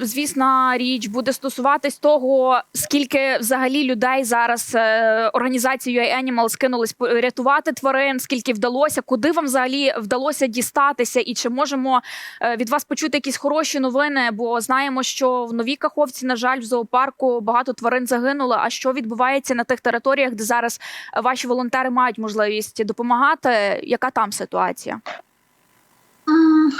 звісна річ буде стосуватись того, скільки взагалі людей зараз е, організації UA Animals кинулись рятувати тварин, скільки вдалося, куди вам взагалі вдалося дістатися, і чи можемо е, від вас почути якісь хороші новини? Бо знаємо, що в новій каховці, на жаль, в зоопарку багато тварин загинуло. А що відбувається на тих територіях, де зараз е, ваші волонтери мають можливість допомагати? Яка там ситуація?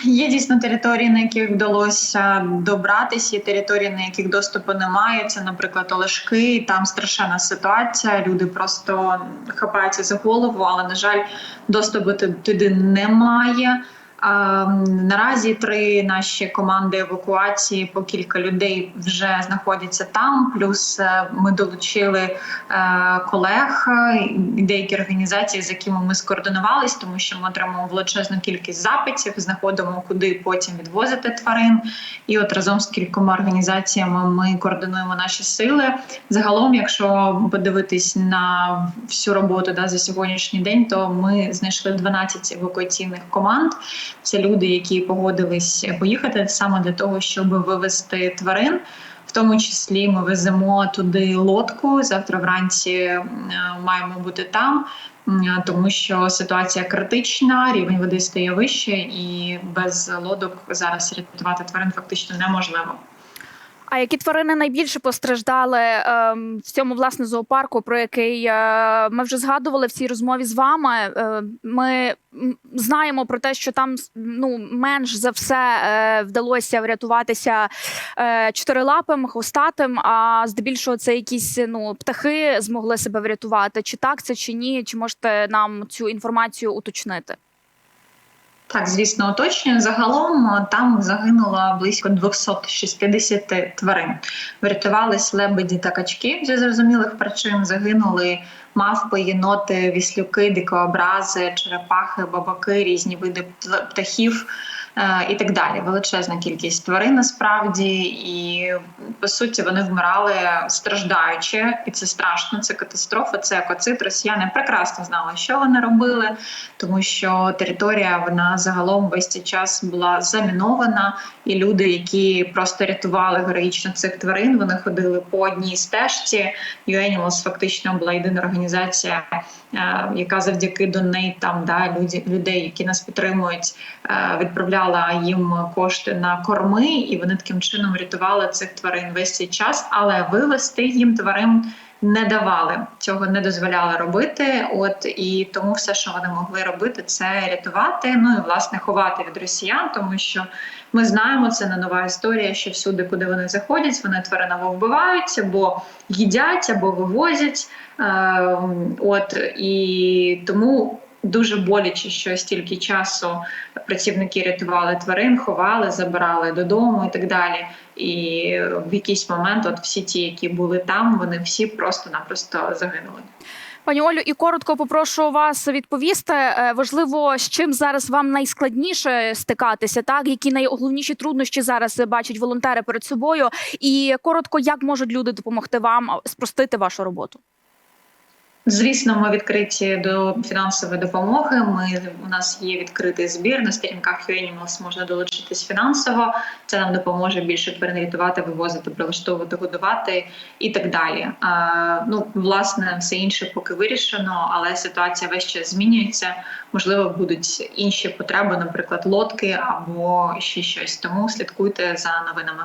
Є дійсно території, на яких вдалося добратися, є території, на яких доступу немає. Це, наприклад, Олешки. Там страшенна ситуація. Люди просто хапаються за голову, але на жаль, доступу туди немає. А, м, наразі три наші команди евакуації по кілька людей вже знаходяться там. Плюс е, ми долучили е, колег е, деякі організації, з якими ми скоординувались, тому що ми отримуємо величезну кількість запитів, знаходимо куди потім відвозити тварин. І от разом з кількома організаціями ми координуємо наші сили. Загалом, якщо подивитись на всю роботу да, за сьогоднішній день, то ми знайшли 12 евакуаційних команд. Це люди, які погодились поїхати саме для того, щоб вивезти тварин. В тому числі ми веземо туди лодку. Завтра вранці е, маємо бути там, тому що ситуація критична, рівень води стає вище, і без лодок зараз рятувати тварин фактично неможливо. А які тварини найбільше постраждали ем, в цьому власне зоопарку, про який е, ми вже згадували в цій розмові з вами? Е, ми знаємо про те, що там ну менш за все е, вдалося врятуватися чотирилапим, хвостатим. А здебільшого це якісь ну птахи змогли себе врятувати. Чи так це чи ні? Чи можете нам цю інформацію уточнити? Так, звісно, уточнюю. Загалом е, там загинуло близько 260 тварин. Врятувались лебеді та качки зі зрозумілих причин. Загинули мавпи, єноти, віслюки, дикообрази, черепахи, бабаки, різні види пт- птахів. Е, І так далі, величезна кількість тварин насправді, і по суті вони вмирали страждаючи, і це страшно. Це катастрофа, це екоцид. Росіяни прекрасно знали, що вони робили, тому що територія вона загалом весь цей час була замінована, і люди, які просто рятували героїчно цих тварин, вони ходили по одній стежці. UAnimals фактично була єдина організація, е, яка завдяки донейтам да, люди, людей, які нас підтримують, е, відправляла їм кошти на корми, і вони таким чином рятували цих тварин весь цей час, але вивести їм тварин не давали цього не дозволяли робити. От і тому все, що вони могли робити, це рятувати. Ну і власне ховати від росіян, тому що ми знаємо, це не нова історія, що всюди, куди вони заходять, вони тварин або вбивають, або їдять, або вивозять. Е, от і тому. Дуже боляче, що стільки часу працівники рятували тварин, ховали, забирали додому і так далі. І в якийсь момент, от всі ті, які були там, вони всі просто-напросто загинули. Пані Олю, і коротко попрошу вас відповісти. Е, Важливо, з чим зараз вам найскладніше стикатися, так які найголовніші труднощі зараз бачать волонтери перед собою, і коротко, як можуть люди допомогти вам спростити вашу роботу? Звісно, ми відкриті до фінансової допомоги. Ми у нас є відкритий збір на сторінках UAnimals можна долучитись фінансово. Це нам допоможе більше тварин рятувати, вивозити, прилаштовувати, годувати і так далі. А, ну власне, все інше поки вирішено, але ситуація весь час змінюється. Можливо, будуть інші потреби, наприклад, лодки або ще щось. Тому слідкуйте за новинами.